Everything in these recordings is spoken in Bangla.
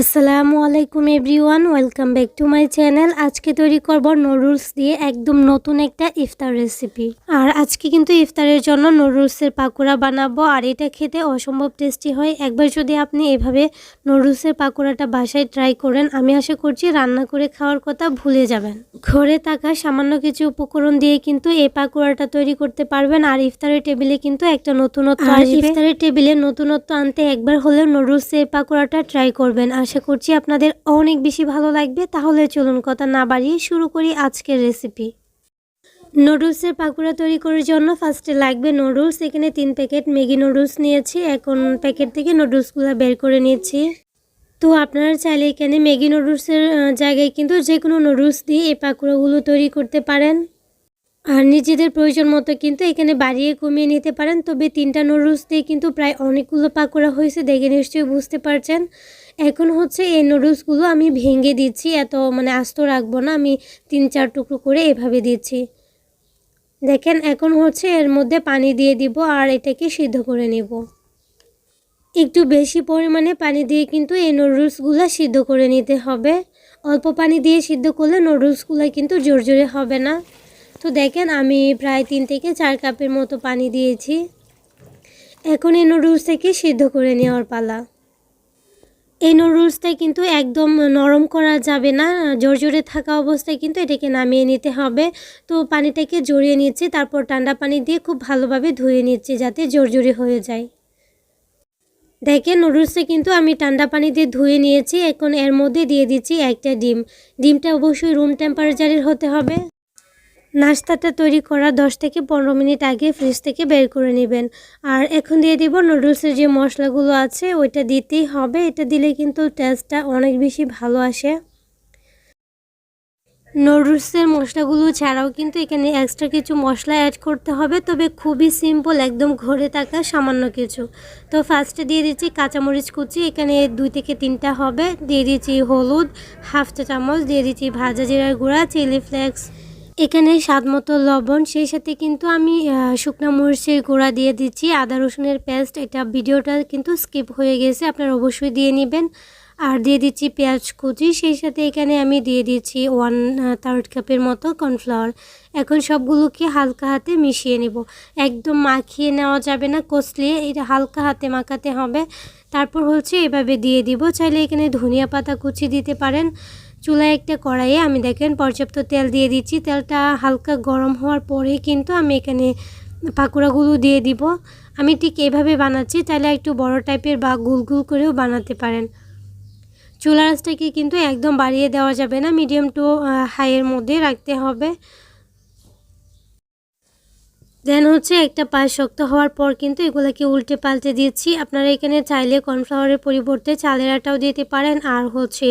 আসসালামু আলাইকুম everyone welcome back to my channel. আজকে তৈরি করব নুডলস দিয়ে একদম নতুন একটা ইফতার রেসিপি। আর আজকে কিন্তু ইফতারের জন্য নুডলসের পাকোড়া বানাবো আর এটা খেতে অসম্ভব টেস্টি হয়। একবার যদি আপনি এভাবে নুডলসের পাকোড়াটা বাসায় ট্রাই করেন আমি আশা করছি রান্না করে খাওয়ার কথা ভুলে যাবেন। ঘরে থাকা সামান্য কিছু উপকরণ দিয়ে কিন্তু এই পাকোড়াটা তৈরি করতে পারবেন আর ইফতারের টেবিলে কিন্তু একটা নতুনত্ব আর ইফতারের টেবিলে নতুনত্ব আনতে একবার হলেও নুডলসের পাকোড়াটা ট্রাই করবেন। আশা করছি আপনাদের অনেক বেশি ভালো লাগবে। তাহলে চলুন কথা না বাড়িয়ে শুরু করি আজকের রেসিপি নুডলসের পাকোড়া তৈরি করার জন্য ফার্স্টে লাগবে নুডলস এখানে তিন প্যাকেট ম্যাগি নুডলস নিয়েছি। এখন প্যাকেট থেকে নুডলসগুলো বের করে নিচ্ছি তো আপনারা চাইলে এখানে ম্যাগি নুডলসের জায়গায় কিন্তু যে কোনো নুডলস দিয়ে এই পাকোড়াগুলো তৈরি করতে পারেন। আর নিজেদের প্রয়োজন মতো কিন্তু এখানে বাড়িয়ে কমিয়ে নিতে পারেন। তবে তিনটা নুডলস দিয়ে কিন্তু প্রায় অনেকগুলো পাকোড়া হয়েছে দেখে নিশ্চয়ই বুঝতে পারছেন। এখন হচ্ছে এই নুডলসগুলো আমি ভেঙে দিচ্ছি, এত মানে আস্ত রাখব না, আমি তিন চার টুকরো করে এভাবে দিচ্ছি। দেখেন, এখন হচ্ছে এর মধ্যে পানি দিয়ে দিব আর এটাকে সিদ্ধ করে নেব। একটু বেশি পরিমাণে পানি দিয়ে কিন্তু এই নুডলসগুলো সিদ্ধ করে নিতে হবে। অল্প পানি দিয়ে সিদ্ধ করলে নুডলসগুলো কিন্তু জোর জোরে হবে না। তো দেখেন, আমি প্রায় তিন থেকে চার কাপের মতো পানি দিয়েছি। এখন এই নুডলসটাকে সিদ্ধ করে নেওয়ার পালা। এই নুডলসটা কিন্তু একদম নরম করা যাবে না জোর জোরে থাকা অবস্থায় কিন্তু এটাকে নামিয়ে নিতে হবে। তো পানিটাকে জড়িয়ে নিচ্ছি, তারপর ঠান্ডা পানি দিয়ে খুব ভালোভাবে ধুয়ে নিচ্ছি যাতে জোরে হয়ে যায়। দেখেন নুডলসটা কিন্তু আমি ঠান্ডা পানি দিয়ে ধুয়ে নিয়েছি, এখন এর মধ্যে দিয়ে দিচ্ছি একটা ডিম। ডিমটা অবশ্যই রুম টেম্পারেচারের হতে হবে। নাস্তাটা তৈরি করার দশ থেকে পনেরো মিনিট আগে ফ্রিজ থেকে বের করে নেবেন। আর এখন দিয়ে দিব নুডলসের যে মশলাগুলো আছে, ওইটা দিতেই হবে। এটা দিলে কিন্তু টেস্টটা অনেক বেশি ভালো আসে। নুডলসের মশলাগুলো ছাড়াও কিন্তু এখানে এক্সট্রা কিছু মশলা অ্যাড করতে হবে। তবে খুবই সিম্পল একদম ঘরে থাকা সামান্য কিছু। তো ফার্স্টে দিয়ে দিচ্ছি কাঁচামরিচ কুচি। এখানে দুই থেকে তিনটা হবে। দিয়ে দিচ্ছি হলুদ হাফ চা চামচ দিয়ে দিচ্ছি ভাজা জিরার গুঁড়া চিলি ফ্লেক্স এখানে স্বাদ মতো লবণ, সেই সাথে কিন্তু আমি শুকনো মরিচের গুঁড়া দিয়ে দিচ্ছি। আদা রসুনের পেস্ট, এটা ভিডিওটা কিন্তু স্কিপ হয়ে গেছে, আপনারা অবশ্যই দিয়ে নেবেন। আর দিয়ে দিচ্ছি পেঁয়াজ কুচি, সেই সাথে এখানে আমি দিয়ে দিচ্ছি ওয়ান থার্ড কাপের মতো কর্নফ্লাওয়ার এখন সবগুলোকে হালকা হাতে মিশিয়ে নেব। একদম মাখিয়ে নেওয়া যাবে না কষলিয়ে এটা হালকা হাতে মাখাতে হবে। তারপর হচ্ছে এভাবে দিয়ে দিব। চাইলে এখানে ধনিয়া পাতা কুচি দিতে পারেন। চুলায় একটা কড়াইয়ে আমি দেখেন পর্যাপ্ত তেল দিয়ে দিচ্ছি। তেলটা হালকা গরম হওয়ার পরেই কিন্তু আমি এখানে পাকোড়াগুলো দিয়ে দিব। আমি ঠিক এভাবে বানাচ্ছি, তাহলে একটু বড় টাইপের বা গুল গুল করেও বানাতে পারেন। চুলা আঁচটাকে কিন্তু একদম বাড়িয়ে দেওয়া যাবে না, মিডিয়াম টু হাইয়ের মধ্যে রাখতে হবে। দেন হচ্ছে একটা পায়ে শক্ত হওয়ার পর কিন্তু এগুলোকে উল্টে পাল্টে দিচ্ছি। আপনারা এখানে চাইলে কর্নফ্লাওয়ারের পরিবর্তে চালের আটাও দিতে পারেন। আর হচ্ছে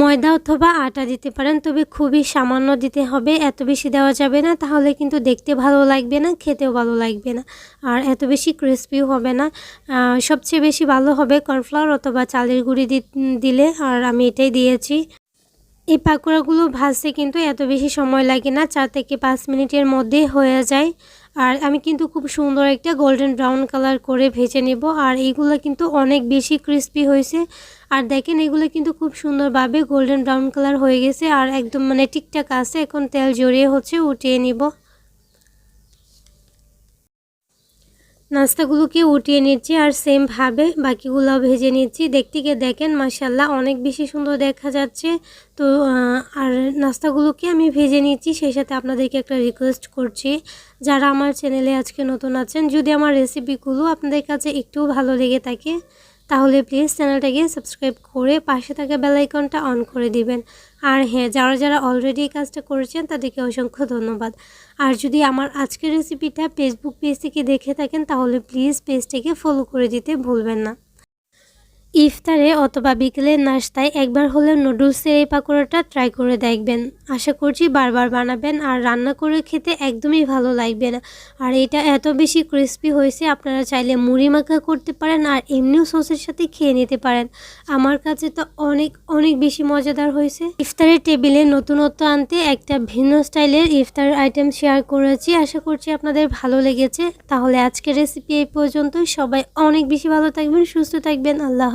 ময়দা অথবা আটা দিতে পারেন, তবে খুবই সামান্য দিতে হবে। এত বেশি দেওয়া যাবে না, তাহলে কিন্তু দেখতে ভালো লাগবে না, খেতেও ভালো লাগবে না। আর এত বেশি ক্রিস্পিও হবে না। সবচেয়ে বেশি ভালো হবে কর্নফ্লাওয়ার অথবা চালের গুঁড়ি দিলে, আর আমি এটাই দিয়েছি। এই পাকোড়াগুলো ভাজতে কিন্তু এত বেশি সময় লাগে না, চার থেকে পাঁচ মিনিটের মধ্যে হয়ে যায়। আর আমি কিন্তু খুব সুন্দর একটা গোল্ডেন ব্রাউন কালার করে ভেজে নেব। আর এইগুলো কিন্তু অনেক বেশি ক্রিস্পি হয়েছে। আর দেখেন এগুলো কিন্তু খুব সুন্দরভাবে গোল্ডেন ব্রাউন কালার হয়ে গেছে। আর একদম মানে ঠিকঠাক আছে। এখন তেল জড়িয়ে হচ্ছে, উঠিয়ে নিব। নাস্তাগুলোকে উঠিয়ে নিচ্ছি আর সেমভাবে বাকিগুলো ভেজে নিচ্ছি। দেখতে গিয়ে দেখেন মাসাল্লাহ অনেক বেশি সুন্দর দেখা যাচ্ছে। তো আর নাস্তাগুলোকে আমি ভেজে নিচ্ছি, সেই সাথে আপনাদেরকে একটা রিকোয়েস্ট করছি। যারা আমার চ্যানেলে আজকে নতুন আছেন, যদি আমার রেসিপিগুলো আপনাদের কাছে একটু ভালো লেগে থাকে তাহলে প্লিজ চ্যানেলটাকে সাবস্ক্রাইব করে পাশে থাকা বেলাইকনটা অন করে দিবেন। আর হ্যাঁ যারা যারা অলরেডি এই কাজটা করেছেন, তাদেরকে অসংখ্য ধন্যবাদ। আর যদি আমার আজকের রেসিপিটা ফেসবুক পেজ থেকে দেখে থাকেন, তাহলে প্লিজ পেজটাকে ফলো করে দিতে ভুলবেন না। ইফতারে অথবা বিকেলের নাস্তায় একবার হলেও নুডলসের এই পাকোড়াটা ট্রাই করে দেখবেন। আশা করছি বারবার বানাবেন আর রান্না করে খেতে একদমই ভালো লাগবে না। আর এটা এত বেশি ক্রিস্পি হয়েছে, আপনারা চাইলে মুড়ি মাখা করতে পারেন আর এমনিও সসের সাথে খেয়ে নিতে পারেন। আমার কাছে তো অনেক অনেক বেশি মজাদার হয়েছে। ইফতারের টেবিলে নতুনত্ব আনতে একটা ভিন্ন স্টাইলের ইফতার আইটেম শেয়ার করেছি। আশা করছি আপনাদের ভালো লেগেছে। তাহলে আজকের রেসিপি এই পর্যন্তই। সবাই অনেক বেশি ভালো থাকবেন, সুস্থ থাকবেন। আল্লাহ।